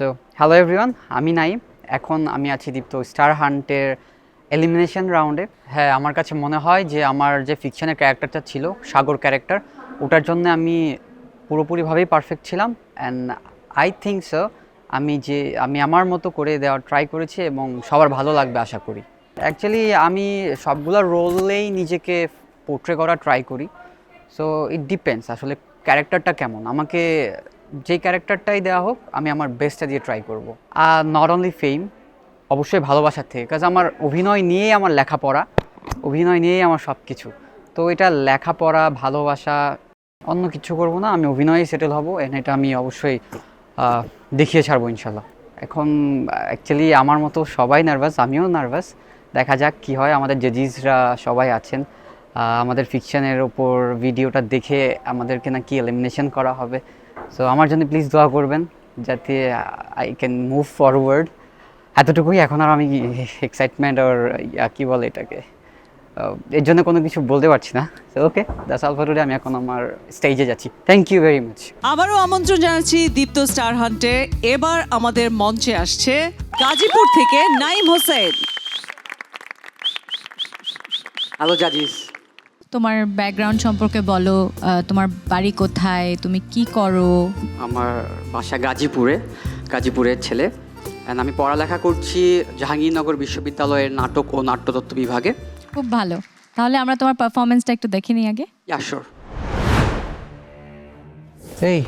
So hello everyone আমি নাইম। এখন আমি আছি দীপ্ত স্টার হান্টের এলিমিনেশন রাউন্ডে হ্যাঁ আমার কাছে মনে হয় যে আমার যে ফিকশনের ক্যারেক্টারটা ছিল, সাগর ক্যারেক্টার ওটার জন্য আমি পুরোপুরিভাবেই পারফেক্ট ছিলাম। অ্যান্ড আই থিঙ্ক সো আমি যে, আমি আমার মতো করে দেওয়ার ট্রাই করেছি এবং সবার ভালো লাগবে আশা করি। অ্যাকচুয়ালি আমি সবগুলো রোলেই নিজেকে পোর্ট্রে করা ট্রাই করি। সো ইট ডিপেন্ডস আসলে ক্যারেক্টারটা কেমন। আমাকে যে ক্যারেক্টারটাই দেওয়া হোক, আমি আমার বেস্টটা দিয়ে ট্রাই করব। আর নট অনলি ফেম অবশ্যই ভালোবাসার থেকে কাজ আমার অভিনয় নিয়েই আমার লেখাপড়া, অভিনয় নিয়েই আমার সব কিছু তো এটা লেখাপড়া, ভালোবাসা, অন্য কিছু করব না, আমি অভিনয়ে সেটেল হব এন এটা আমি অবশ্যই দেখিয়ে ছাড়বো ইনশাল্লাহ এখন অ্যাকচুয়ালি আমার মতো সবাই নার্ভাস আমিও নার্ভাস দেখা যাক কি হয়, আমাদের জাজিসরা সবাই আছেন। আমাদের ফিকশনের ওপর ভিডিওটা দেখে আমাদেরকে না নাকি এলিমিনেশন করা হবে। সো আমার জন্য প্লিজ দোয়া করবেন যাতে আই ক্যান মুভ ফরওয়ার্ড এতটুকুই এখন আর আমি এক্সাইটমেন্ট আর কী বলে এটাকে এর জন্য কোনো কিছু বলতে পারছি না। ওকে দাস আলফা টুডে আমি এখন আমার স্টেজে যাচ্ছি। থ্যাংক ইউ ভেরি মাচ আবারও আমন্ত্রণ জানাচ্ছি দীপ্ত স্টার হান্টে। এবার আমাদের মঞ্চে আসছে গাজীপুর থেকে নাইম হোসেন। হ্যালো জাজিস তোমার ব্যাকগ্রাউন্ড সম্পর্কে বলো তোমার বাড়ি কোথায় তুমি কি করো? আমার বাসা গাজীপুরে গাজীপুরের ছেলে। আমি পড়ালেখা করছি জাহাঙ্গীরনগর বিশ্ববিদ্যালয়ের নাটক ও নাট্যতত্ত্ব বিভাগে। খুব ভালো। তাহলে আমরা তোমার পারফরমেন্সটা একটু দেখে নিই আগে। ইয়াশোর এই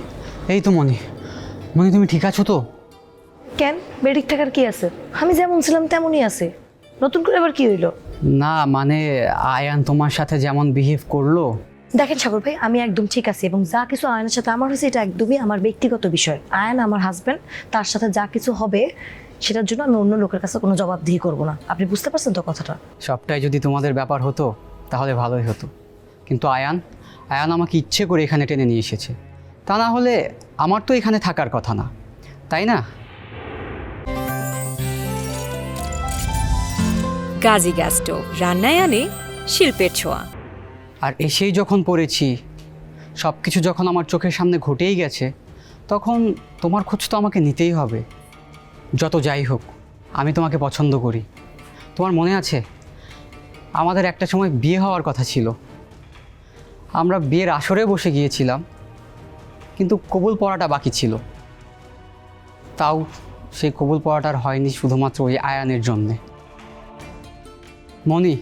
এই তো মনি। মনি তুমি ঠিক আছো তো? কেন? বেডিক থাকার কি আছে? আমি যেমন ছিলাম তেমনই আছে। নতুন করে আবার কি হইল? না মানে আয়ান তোমার সাথে যেমন বিহেভ করল। দেখেন সাগর ভাই আমি একদম ঠিক আছি এবং যা কিছু আয়নের সাথে আমার হয়েছে এটা একদমই আমার ব্যক্তিগত বিষয়। আয়ন আমার হাজব্যান্ড তার সাথে যা কিছু হবে সেটার জন্য আমি অন্য লোকের কাছে কোনো জবাবদিহি করব না। আপনি বুঝতে পারছেন তো কথাটা? সবটাই যদি তোমাদের ব্যাপার হতো তাহলে ভালোই হতো। কিন্তু আয়ান আয়ান আমাকে ইচ্ছে করে এখানে টেনে নিয়ে এসেছে। তা না হলে আমার তো এখানে থাকার কথা না তাই না? গাজী গ্যাস স্টোভ রান্নায় আনে শিল্পের ছোঁয়া। আর এসেই যখন পড়েছি সব কিছু যখন আমার চোখের সামনে ঘটেই গেছে, তখন তোমার খোঁজ তো আমাকে নিতেই হবে। যত যাই হোক, আমি তোমাকে পছন্দ করি। তোমার মনে আছে? আমাদের একটা সময় বিয়ে হওয়ার কথা ছিল। আমরা বিয়ের আসরে বসে গিয়েছিলাম, কিন্তু কবুল পড়াটা বাকি ছিল। তাও সেই কবুল পড়াটা আর হয়নি শুধুমাত্র ওই আয়ানের জন্যে। মনি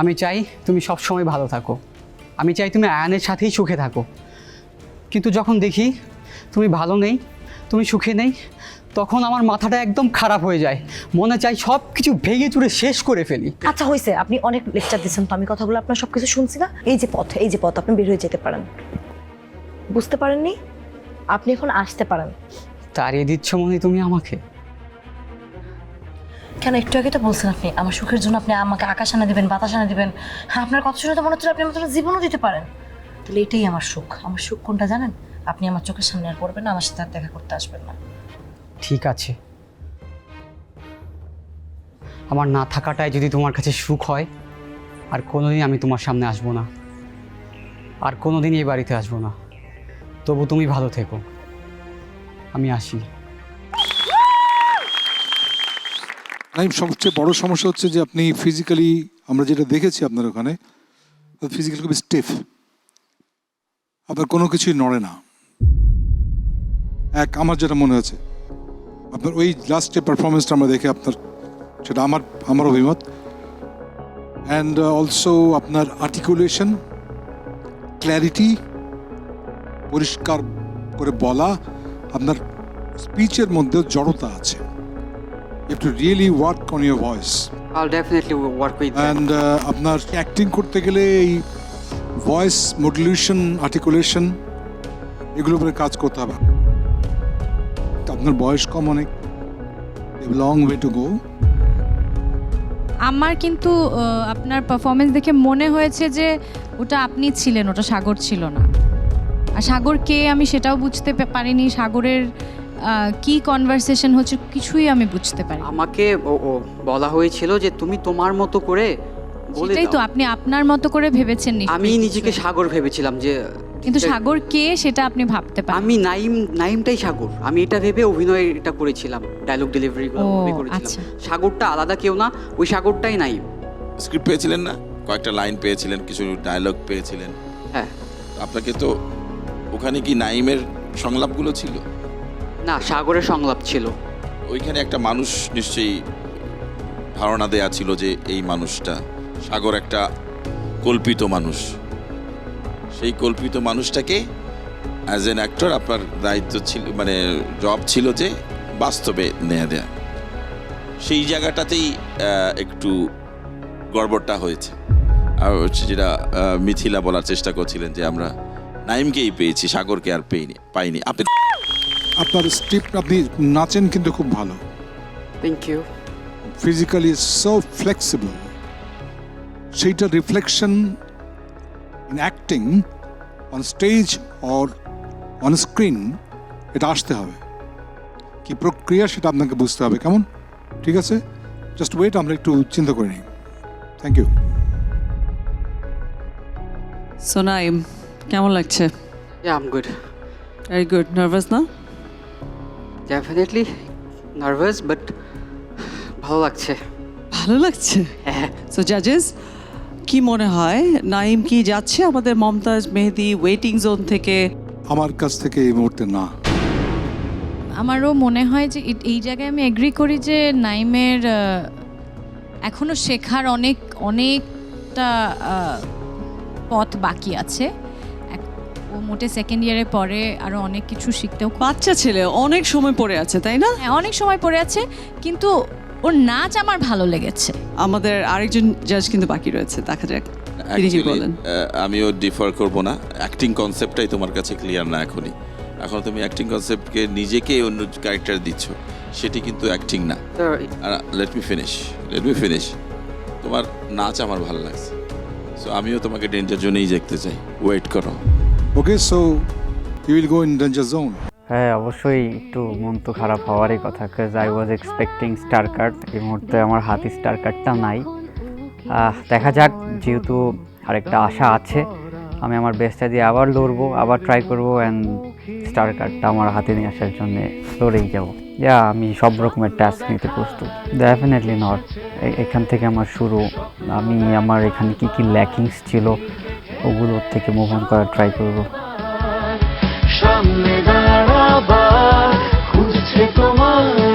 আমি চাই তুমি সবসময় ভালো থাকো। আমি চাই তুমি আয়ানের সাথেই সুখে থাকো। কিন্তু যখন দেখি তুমি ভালো নেই তুমি সুখে নেই তখন আমার মাথাটা একদম খারাপ হয়ে যায়। মনে চাই সব কিছু ভেঙে চুরে শেষ করে ফেলি। আচ্ছা হয়েছে আপনি অনেক লেকচার দিচ্ছেন তো আমি কথাগুলো আপনার সব কিছু শুনছি না? এই যে পথ এই যে পথ আপনি বের হয়ে যেতে পারেন। বুঝতে পারেননি? আপনি এখন আসতে পারেন। তাড়িয়ে দিচ্ছ মনে তুমি আমাকে? কেন? একটু আগে তো বলছেন আপনি, আমার সুখের জন্য আপনি আমাকে আকাশ আনা দেবেন, বাতাস আনা দেবেন। হ্যাঁ আপনার কথা শুনে তো মনে হচ্ছে আপনি আমার জীবনও দিতে পারেন। তাহলে এটাই আমার সুখ। আমার সুখ কোনটা জানেন? আপনি আমার চোখের সামনে আর পড়বেন না, আমার সাথে আর দেখা করতে আসবেন না। ঠিক আছে। আমার না থাকাটাই যদি তোমার কাছে সুখ হয়, আর কোনোদিন আমি তোমার সামনে আসব না। আর কোনোদিন এই বাড়িতে আসব না। তবু তুমি ভালো থেকো। আমি আসি। নাইম সবচেয়ে বড় সমস্যা হচ্ছে যে আপনি ফিজিক্যালি আমরা যেটা দেখেছি আপনার ওখানে ফিজিক্যালি খুবই স্টিফ আপনার কোনো কিছুই নড়ে না। এক, আমার যেটা মনে হয়েছে আপনার ওই লাস্টে পারফরমেন্সটা আমরা দেখে আপনার, সেটা আমার আমার অভিমত। অ্যান্ড অলসো আপনার আর্টিকুলেশন ক্ল্যারিটি পরিষ্কার করে বলা, আপনার স্পিচের মধ্যেও জড়তা আছে। You have to really work on your voice I'll definitely work with and আপনার অ্যাক্টিং করতে গেলে এই ভয়েস মডুলেশন আর্টিকুলেশন এগুলোর উপরে কাজ করতে হবে। তো আপনার বয়স কম অনেক। লং ওয়ে টু গো আমার কিন্তু আপনার পারফরমেন্স দেখে মনে হয়েছে যে ওটা আপনি ছিলেন ওটা সাগর ছিল না। আর সাগর কে আমি সেটাও বুঝতে পারিনি। সাগরের কি কনভারসেশন হচ্ছে কিছুই আমি বুঝতে পারি আমাকে বলা হয়েছিল যে তুমি তোমার মতো করে বলে সেটাই তো আপনি আপনার মতো করে ভেবেছেন আমি নিজেকে সাগর ভেবেছিলাম যে কিন্তু সাগর কে সেটা আপনি ভাবতে পারেন। আমি নাইম নাইমটাই সাগর। আমি এটা ভেবে অভিনয় এটা করেছিলাম ডায়লগ ভেবে করেছিলাম। আচ্ছা। সাগরটা আলাদা কেউ না ওই সাগরটাই নাইম। স্ক্রিপ্ট পেয়েছিলেন না? কয়েকটা লাইন পেয়েছিলেন কিছু ডায়লগ পেয়েছিলেন। হ্যাঁ। আপনাকে তো ওখানে কি নাইমের সংলাপগুলো ছিল? না সাগরের সংলাপ ছিল। ওইখানে একটা মানুষ নিশ্চয়ই ধারণা দেয়া ছিল যে এই মানুষটা সাগর একটা কল্পিত মানুষ। সেই কল্পিত মানুষটাকে অ্যাজ এন অ্যাক্টর আপনার দায়িত্ব ছিল মানে জব ছিল যে বাস্তবে নেয়া দেয়া। সেই জায়গাটাতেই একটু গড়বড়টা হয়েছে। আর যেটা মিথিলা বলার চেষ্টা করছিলেন যে আমরা নাইমকেই পেয়েছি, সাগরকে আর পেইনি, পাইনি। আপনি আপনার স্ক্রিপ্ট আপনি নাচেন কিন্তু খুব ভালো। Thank you physically so flexible সেইটা reflection in acting on stage or on screen এটা আসতে হবে। কি প্রক্রিয়া সেটা আপনাকে বুঝতে হবে কেমন? ঠিক আছে? জাস্ট ওয়েট আমরা একটু চিন্তা করে নিই। থ্যাংক ইউ সোনাইম কেমন লাগছে? Yeah I'm good very good nervous না? ডেফিনেটলি নার্ভাস বাট ভালো লাগছে। ভালো লাগছে? হ্যাঁ। সো জাজেস কি মনে হয়? নাইম কি যাচ্ছে আমাদের মমতাজ মেহেদি ওয়েটিং জোন থেকে? আমার কাছ থেকে এই মুহূর্তে না। আমারও মনে হয় যে এ- এই জায়গায় আমি এগ্রি করি যে নাইমের আহ, এখনও শেখার অনেক অনেকটা আহ, পথ বাকি আছে। ও মোটে সেকেন্ড ইয়ারে পরে আরও অনেক কিছু শিখতেও বাচ্চা ছেলে অনেক সময় পড়ে আছে তাই না? হ্যাঁ অনেক সময় পড়ে আছে কিন্তু ওর নাচ আমার ভালো লেগেছে। আমাদের আরেকজন জাজ কিন্তু বাকি রয়েছে দেখা যাক তিনি কি বলেন? আমিও ডিফার করব না অ্যাক্টিং কনসেপ্টটাই তোমার কাছে ক্লিয়ার না এখনই। এখন তুমি অ্যাক্টিং কনসেপ্টকে নিজেকে অন্য ক্যারেক্টার দিচ্ছ সেটি কিন্তু অ্যাক্টিং না। Let me finish let me finish তোমার নাচ আমার ভালো লাগছে। সো আমিও তোমাকে ডেঞ্জার জোনেই দেখতে চাই। ওয়েট করো। Okay so you will go in danger zone হ্যাঁ অবশ্যই একটু মন তো খারাপ হওয়ারই কথা কাজ I was expecting star card এই মুহূর্তে আমার হাতে স্টার কার্ডটা নাই। দেখা যাক, যেহেতু আরেকটা আশা আছে, আমি আমার বেস্টটা দিয়ে আবার লড়বো, আবার ট্রাই করব অ্যান্ড স্টার কার্ডটা আমার হাতে নিয়ে আসার জন্য লড়েই যাব। যা, আমি সব রকমের টাস্ক নিতে প্রস্তুত। ডেফিনেটলি নট এখান থেকে আমার শুরু। আমি, আমার এখানে কি কি ল্যাকিংস ছিল ওগুলোর থেকে মুভ অন করার ট্রাই করব। সামনে দাঁড়াবা খুঁজছে তোমার